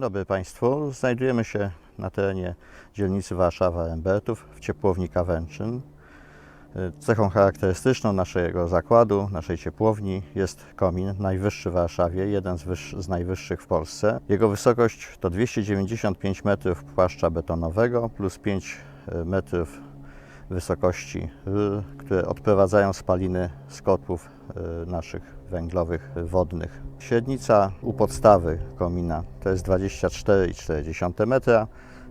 Dzień dobry Państwu. Znajdujemy się na terenie dzielnicy Warszawa-Rembertów w ciepłowni Kawęczyn. Cechą charakterystyczną naszego zakładu, naszej ciepłowni jest komin najwyższy w Warszawie, jeden z, z najwyższych w Polsce. Jego wysokość to 295 metrów płaszcza betonowego plus 5 metrów wysokości rur, które odprowadzają spaliny z kotłów e, naszych węglowych, wodnych. Średnica u podstawy komina to jest 24,4 metra.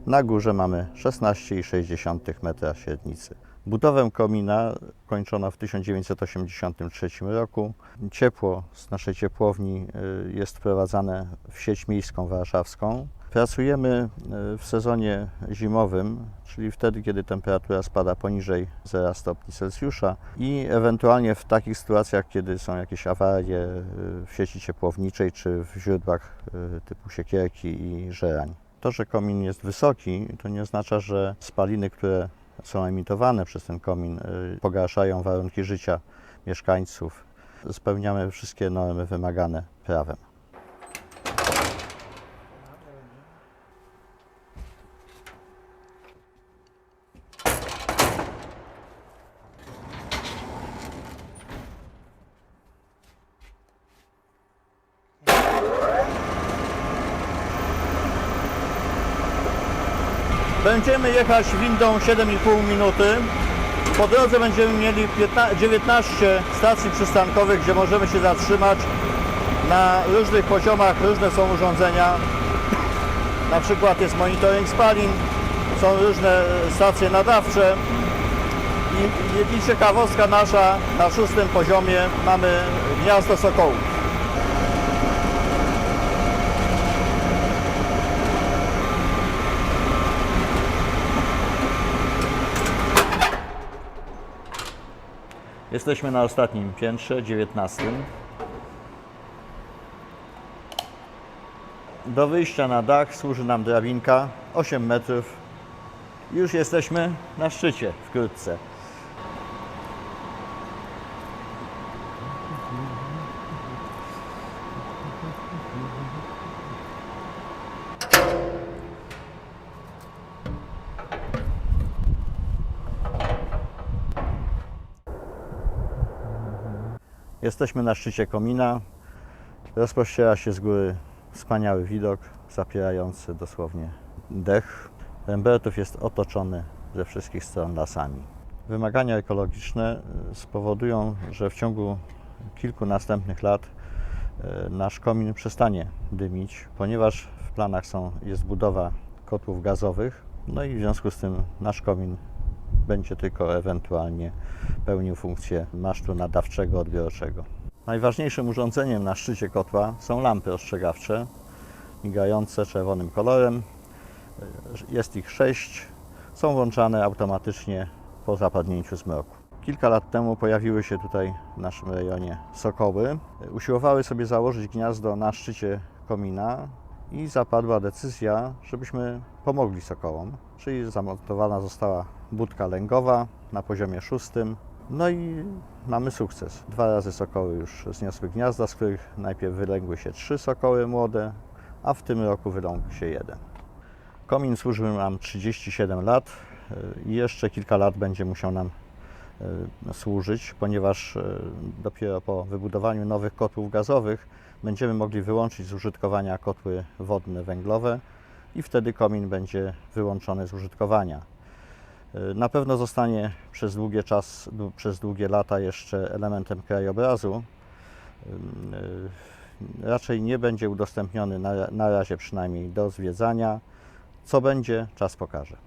Na górze mamy 16,6 metra średnicy. Budowę komina kończono w 1983 roku. Ciepło z naszej ciepłowni y, jest wprowadzane w sieć miejską warszawską. Pracujemy y, w sezonie zimowym, czyli wtedy, kiedy temperatura spada poniżej 0 stopni Celsjusza i ewentualnie w takich sytuacjach, kiedy są jakieś awarie y, w sieci ciepłowniczej czy w źródłach y, typu siekierki i żerań. To, że komin jest wysoki, to nie oznacza, że spaliny, które są emitowane przez ten komin, pogarszają warunki życia mieszkańców. Spełniamy wszystkie normy wymagane prawem. Będziemy jechać windą 7,5 minuty. Po drodze będziemy mieli 15, 19 stacji przystankowych, gdzie możemy się zatrzymać. Na różnych poziomach różne są urządzenia. Na przykład jest monitoring spalin, są różne stacje nadawcze. I, i ciekawostka nasza, na szóstym poziomie mamy gniazdo sokołów. Jesteśmy na ostatnim piętrze, 19. Do wyjścia na dach służy nam drabinka 8 metrów. Już jesteśmy na szczycie wkrótce. Jesteśmy na szczycie komina. Rozpościera się z góry wspaniały widok, zapierający dosłownie dech. Rembertów jest otoczony ze wszystkich stron lasami. Wymagania ekologiczne y, spowodują, że w ciągu kilku następnych lat y, nasz komin przestanie dymić, ponieważ w planach są, jest budowa kotłów gazowych, no i w związku z tym nasz komin będzie tylko ewentualnie pełnił funkcję masztu nadawczego, odbiorczego. Najważniejszym urządzeniem na szczycie kotła są lampy ostrzegawcze, migające czerwonym kolorem. Jest ich sześć, są włączane automatycznie po zapadnięciu zmroku. Kilka lat temu pojawiły się tutaj w naszym rejonie sokoły. Usiłowały sobie założyć gniazdo na szczycie komina i zapadła decyzja, żebyśmy pomogli sokołom, czyli zamontowana została budka lęgowa na poziomie szóstym. No i mamy sukces. Dwa razy sokoły już zniosły gniazda, z których najpierw wylęgły się trzy sokoły młode, a w tym roku wyląkł się jeden. Komin służył nam 37 lat y, i jeszcze kilka lat będzie musiał nam y, służyć, ponieważ y, dopiero po wybudowaniu nowych kotłów gazowych będziemy mogli wyłączyć z użytkowania kotły wodne węglowe i wtedy komin będzie wyłączony z użytkowania. Y, Na pewno zostanie przez długi czas, dłu- przez długie lata jeszcze elementem krajobrazu. Ym, y, Raczej nie będzie udostępniony na, na razie przynajmniej do zwiedzania. Co będzie, czas pokaże.